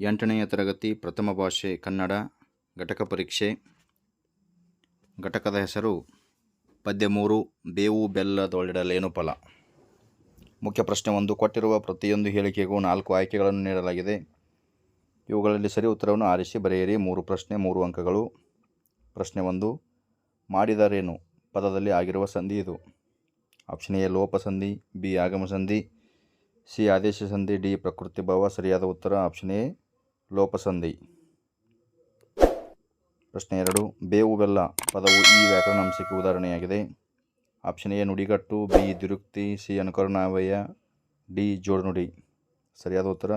ಎಂಟನೆಯ ತರಗತಿ ಪ್ರಥಮ ಭಾಷೆ ಕನ್ನಡ ಘಟಕ ಪರೀಕ್ಷೆ. ಘಟಕದ ಹೆಸರು ಪದ್ಯ ಮೂರು ಬೇವು ಬೆಲ್ಲದೊಳಿಡಲೇನು ಫಲ. ಮುಖ್ಯ ಪ್ರಶ್ನೆ ಒಂದು, ಕೊಟ್ಟಿರುವ ಪ್ರತಿಯೊಂದು ಹೇಳಿಕೆಗೂ ನಾಲ್ಕು ಆಯ್ಕೆಗಳನ್ನು ನೀಡಲಾಗಿದೆ. ಇವುಗಳಲ್ಲಿ ಸರಿ ಉತ್ತರವನ್ನು ಆರಿಸಿ ಬರೆಯಿರಿ. ಮೂರು ಪ್ರಶ್ನೆ, ಮೂರು ಅಂಕಗಳು. ಪ್ರಶ್ನೆ ಒಂದು, ಮಾಡಿದರೇನು? ಪದದಲ್ಲಿ ಆಗಿರುವ ಸಂಧಿ ಇದು. ಆಪ್ಷನ್ ಎ, ಲೋಪ ಸಂಧಿ, ಬಿ, ಆಗಮ ಸಂಧಿ, ಸಿ, ಆದೇಶ ಸಂಧಿ, ಡಿ, ಪ್ರಕೃತಿ ಭಾವ, ಸರಿಯಾದ ಉತ್ತರ. ಆಪ್ಷನ್ ಎ ಲೋಪ ಸಂಧಿ ಪ್ರಶ್ನೆ ಎರಡು. ಬೇವು, ಬೆಲ್ಲ ಪದವು ಈ ವ್ಯಾಕರಣ ಅಂಶಕ್ಕೆ ಉದಾಹರಣೆಯಾಗಿದೆ. ಆಪ್ಷನ್ ಎ, ನುಡಿಗಟ್ಟು. ಬಿ ದಿರುಕ್ತಿ ಸಿ, ಅನುಕರಣಾವಯ. ಡಿ, ಜೋಡುನುಡಿ. ಸರಿಯಾದ ಉತ್ತರ?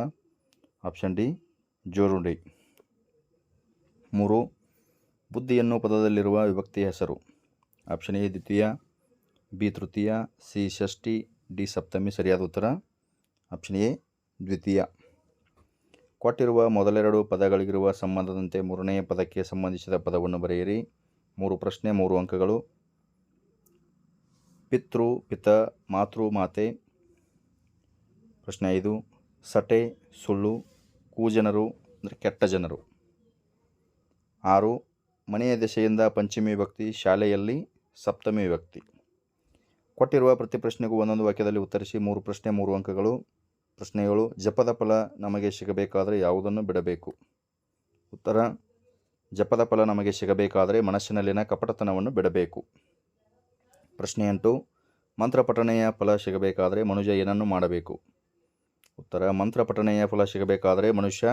ಆಪ್ಷನ್ ಡಿ, ಜೋಡುನುಡಿ. ಮೂರು. ಬುದ್ಧಿ ಎನ್ನುವ ಪದದಲ್ಲಿರುವ ವಿಭಕ್ತಿಯ ಹೆಸರು. ಆಪ್ಷನ್ ಎ, ದ್ವಿತೀಯ. ಬಿ, ತೃತೀಯ. ಸಿ, ಷಷ್ಠಿ. ಡಿ, ಸಪ್ತಮಿ. ಸರಿಯಾದ ಉತ್ತರ? ಆಪ್ಷನ್ ಎ, ದ್ವಿತೀಯ. ಕೊಟ್ಟಿರುವ ಮೊದಲೆರಡು ಪದಗಳಿಗಿರುವ ಸಂಬಂಧದಂತೆ ಮೂರನೆಯ ಪದಕ್ಕೆ ಸಂಬಂಧಿಸಿದ ಪದವನ್ನು ಬರೆಯಿರಿ. ಮೂರು ಪ್ರಶ್ನೆ, ಮೂರು ಅಂಕಗಳು. ಪಿತೃ, ಪಿತ, ಮಾತೃ, ಮಾತೆ. ಪ್ರಶ್ನೆ ಐದು. ಸಟೆ, ಸುಳ್ಳು, ಕೂಜನರು, ಅಂದರೆ ಕೆಟ್ಟ ಜನರು. ಆರು. ಮನೆಯ ದೆಸೆಯಿಂದ ಪಂಚಮಿ ವ್ಯಕ್ತಿ ಶಾಲೆಯಲ್ಲಿ ಸಪ್ತಮಿ ವ್ಯಕ್ತಿ ಕೊಟ್ಟಿರುವ ಪ್ರತಿ ಪ್ರಶ್ನೆಗೂ ಒಂದೊಂದು ವಾಕ್ಯದಲ್ಲಿ ಉತ್ತರಿಸಿ, ಮೂರು ಪ್ರಶ್ನೆ, ಮೂರು ಅಂಕಗಳು. ಪ್ರಶ್ನೆ ಏಳು ಜಪದ ಫಲ ನಮಗೆ ಸಿಗಬೇಕಾದರೆ ಯಾವುದನ್ನು ಬಿಡಬೇಕು? ಉತ್ತರ, ಜಪದ ಫಲ ನಮಗೆ ಸಿಗಬೇಕಾದರೆ ಮನಸ್ಸಿನಲ್ಲಿನ ಕಪಟತನವನ್ನು ಬಿಡಬೇಕು. ಪ್ರಶ್ನೆ ಎಂಟು, ಮಂತ್ರ ಪಠಣೆಯ ಫಲ ಸಿಗಬೇಕಾದರೆ ಮನುಷ್ಯ ಏನನ್ನು ಮಾಡಬೇಕು? ಉತ್ತರ, ಮಂತ್ರ ಪಠಣೆಯ ಫಲ ಸಿಗಬೇಕಾದರೆ ಮನುಷ್ಯ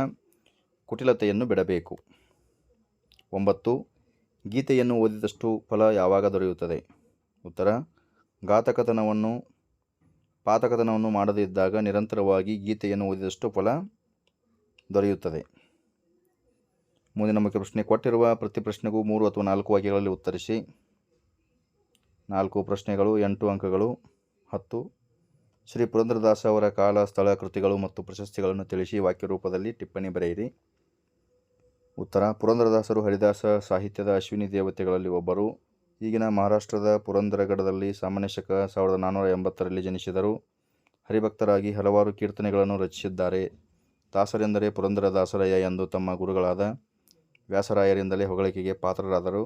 ಕುಟಿಲತೆಯನ್ನು ಬಿಡಬೇಕು. ಒಂಬತ್ತು, ಗೀತೆಯನ್ನು ಓದಿದಷ್ಟು ಫಲ ಯಾವಾಗ ದೊರೆಯುತ್ತದೆ? ಉತ್ತರ, ಘಾತಕತನವನ್ನು ಪಾತಕತನವನ್ನು ಮಾಡದೇ ಇದ್ದಾಗ ನಿರಂತರವಾಗಿ ಗೀತೆಯನ್ನು ಓದಿದಷ್ಟು ಫಲ ದೊರೆಯುತ್ತದೆ. ಮುಂದಿನ ಮುಖ್ಯ ಪ್ರಶ್ನೆ, ಕೊಟ್ಟಿರುವ ಪ್ರತಿ ಪ್ರಶ್ನೆಗೂ ಮೂರು ಅಥವಾ ನಾಲ್ಕು ವಾಕ್ಯಗಳಲ್ಲಿ ಉತ್ತರಿಸಿ. ನಾಲ್ಕು ಪ್ರಶ್ನೆಗಳು, ಎಂಟು ಅಂಕಗಳು, ಹತ್ತು. ಶ್ರೀ ಪುರಂದ್ರದಾಸ ಅವರ ಕಾಲ, ಸ್ಥಳ, ಕೃತಿಗಳು ಮತ್ತು ಪ್ರಶಸ್ತಿಗಳನ್ನು ತಿಳಿಸಿ ವಾಕ್ಯ ರೂಪದಲ್ಲಿ ಟಿಪ್ಪಣಿ ಬರೆಯಿರಿ. ಉತ್ತರ, ಪುರಂದ್ರದಾಸರು ಹರಿದಾಸ ಸಾಹಿತ್ಯದ ಅಶ್ವಿನಿ ದೇವತೆಗಳಲ್ಲಿ ಒಬ್ಬರು. ಈಗಿನ ಮಹಾರಾಷ್ಟ್ರದ ಪುರಂದರಗಡದಲ್ಲಿ ಸಾಮಾನ್ಯ ಶಕ ಸಾವಿರದ ನಾನ್ನೂರ ಎಂಬತ್ತರಲ್ಲಿ ಜನಿಸಿದರು. ಹರಿಭಕ್ತರಾಗಿ ಹಲವಾರು ಕೀರ್ತನೆಗಳನ್ನು ರಚಿಸಿದ್ದಾರೆ. ದಾಸರೆಂದರೆ ಪುರಂದರದಾಸರಯ್ಯ ಎಂದು ತಮ್ಮ ಗುರುಗಳಾದ ವ್ಯಾಸರಾಯರಿಂದಲೇ ಹೊಗಳಿಕೆಗೆ ಪಾತ್ರರಾದರು.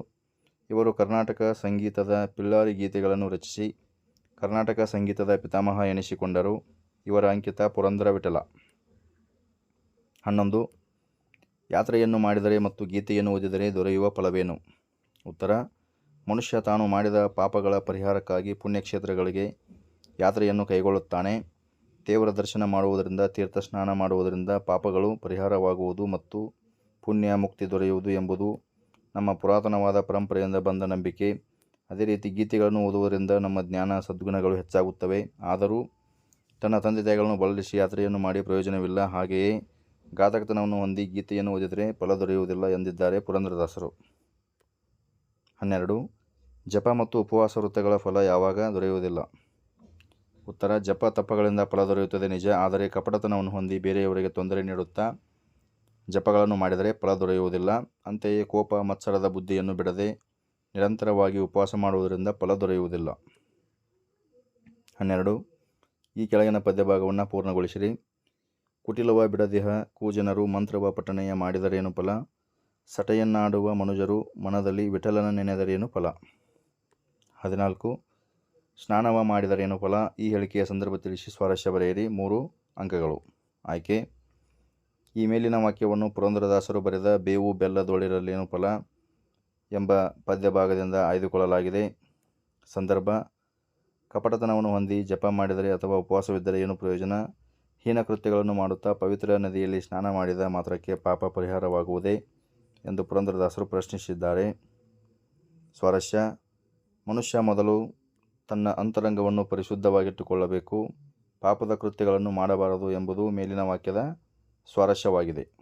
ಇವರು ಕರ್ನಾಟಕ ಸಂಗೀತದ ಪಿಲ್ಲಾರಿ ಗೀತೆಗಳನ್ನು ರಚಿಸಿ ಕರ್ನಾಟಕ ಸಂಗೀತದ ಪಿತಾಮಹ ಎನಿಸಿಕೊಂಡರು. ಇವರ ಅಂಕಿತ ಪುರಂದರ ವಿಠಲ. ಹನ್ನೊಂದು, ಯಾತ್ರೆಯನ್ನು ಮಾಡಿದರೆ ಮತ್ತು ಗೀತೆಯನ್ನು ಓದಿದರೆ ದೊರೆಯುವ ಫಲವೇನು? ಉತ್ತರ ಮನುಷ್ಯ ತಾನು ಮಾಡಿದ ಪಾಪಗಳ ಪರಿಹಾರಕ್ಕಾಗಿ ಪುಣ್ಯಕ್ಷೇತ್ರಗಳಿಗೆ ಯಾತ್ರೆಯನ್ನು ಕೈಗೊಳ್ಳುತ್ತಾನೆ. ದೇವರ ದರ್ಶನ ಮಾಡುವುದರಿಂದ ತೀರ್ಥ ಸ್ನಾನ ಮಾಡುವುದರಿಂದ ಪಾಪಗಳು ಪರಿಹಾರವಾಗುವುದು ಮತ್ತು ಪುಣ್ಯ ಮುಕ್ತಿ ದೊರೆಯುವುದು ಎಂಬುದು ನಮ್ಮ ಪುರಾತನವಾದ ಪರಂಪರೆಯಿಂದ ಬಂದ ನಂಬಿಕೆ. ಅದೇ ರೀತಿ ಗೀತೆಗಳನ್ನು ಓದುವುದರಿಂದ ನಮ್ಮ ಜ್ಞಾನ ಸದ್ಗುಣಗಳು ಹೆಚ್ಚಾಗುತ್ತವೆ. ಆದರೂ ತನ್ನ ತಂದೆ ತಾಯಿಗಳನ್ನು ಬಳಲಿಸಿ ಯಾತ್ರೆಯನ್ನು ಮಾಡಿ ಪ್ರಯೋಜನವಿಲ್ಲ. ಹಾಗೆಯೇ ಘಾತಕತನವನ್ನು ಹೊಂದಿ ಗೀತೆಯನ್ನು ಓದಿದರೆ ಫಲ ದೊರೆಯುವುದಿಲ್ಲ ಎಂದಿದ್ದಾರೆ ಪುರಂದರದಾಸರು. ಹನ್ನೆರಡು. ಜಪ ಮತ್ತು ಉಪವಾಸ ವೃತ್ತಗಳ ಫಲ ಯಾವಾಗ ದೊರೆಯುವುದಿಲ್ಲ. ಉತ್ತರ, ಜಪ ತಪ್ಪಗಳಿಂದ ಫಲ ದೊರೆಯುತ್ತದೆ ನಿಜ, ಆದರೆ ಕಪಟತನವನ್ನು ಹೊಂದಿ ಬೇರೆಯವರಿಗೆ ತೊಂದರೆ ನೀಡುತ್ತಾ ಜಪಗಳನ್ನು ಮಾಡಿದರೆ ಫಲ ದೊರೆಯುವುದಿಲ್ಲ. ಅಂತೆಯೇ ಕೋಪ, ಮತ್ಸರದ ಬುದ್ಧಿಯನ್ನು ಬಿಡದೆ ನಿರಂತರವಾಗಿ ಉಪವಾಸ ಮಾಡುವುದರಿಂದ ಫಲ ದೊರೆಯುವುದಿಲ್ಲ. ಹನ್ನೆರಡು, ಈ ಕೆಳಗಿನ ಪದ್ಯಭಾಗವನ್ನು ಪೂರ್ಣಗೊಳಿಸಿರಿ. ಕುಟಿಲವ ಬಿಡದಿಹ, ಕೂಜನರು ಮಂತ್ರವ ಪಠಣೆಯ ಮಾಡಿದರೇನು ಫಲ? ಸಟೆಯನ್ನಾಡುವ ಮನುಜರು ಮನದಲ್ಲಿ ವಿಠಲನ ನೆನೆದರೇನು ಫಲ? ಹದಿನಾಲ್ಕು. ಸ್ನಾನವ ಮಾಡಿದರೇನು ಫಲ? ಈ ಹೇಳಿಕೆಯ ಸಂದರ್ಭ ತಿಳಿಸಿ ಸ್ವಾರಸ್ಯ ಬರೆಯಿರಿ. ಮೂರು ಅಂಕಗಳು. ಆಯ್ಕೆ. ಈ ಮೇಲಿನ ವಾಕ್ಯವನ್ನು ಪುರಂದರದಾಸರು ಬರೆದ ಬೇವು ಬೆಲ್ಲದೊಳಿರಲೇನು ಫಲ ಎಂಬ ಪದ್ಯ ಭಾಗದಿಂದ ಆಯ್ದುಕೊಳ್ಳಲಾಗಿದೆ. ಸಂದರ್ಭ. ಕಪಟತನವನ್ನು ಹೊಂದಿ ಜಪ ಮಾಡಿದರೆ ಅಥವಾ ಉಪವಾಸವಿದ್ದರೆ ಏನು ಪ್ರಯೋಜನ? ಹೀನ ಕೃತ್ಯಗಳನ್ನು ಮಾಡುತ್ತಾ ಪವಿತ್ರ ನದಿಯಲ್ಲಿ ಸ್ನಾನ ಮಾಡಿದ ಮಾತ್ರಕ್ಕೆ ಪಾಪ ಪರಿಹಾರವಾಗುವುದೇ ಎಂದು ಪುರಂದರದಾಸರು ಪ್ರಶ್ನಿಸಿದ್ದಾರೆ. ಸ್ವಾರಸ್ಯ. ಮನುಷ್ಯ ಮೊದಲು ತನ್ನ ಅಂತರಂಗವನ್ನು ಪರಿಶುದ್ಧವಾಗಿಟ್ಟುಕೊಳ್ಳಬೇಕು. ಪಾಪದ ಕೃತ್ಯಗಳನ್ನು ಮಾಡಬಾರದು ಎಂಬುದು ಮೇಲಿನ ವಾಕ್ಯದ ಸ್ವಾರಸ್ಯವಾಗಿದೆ.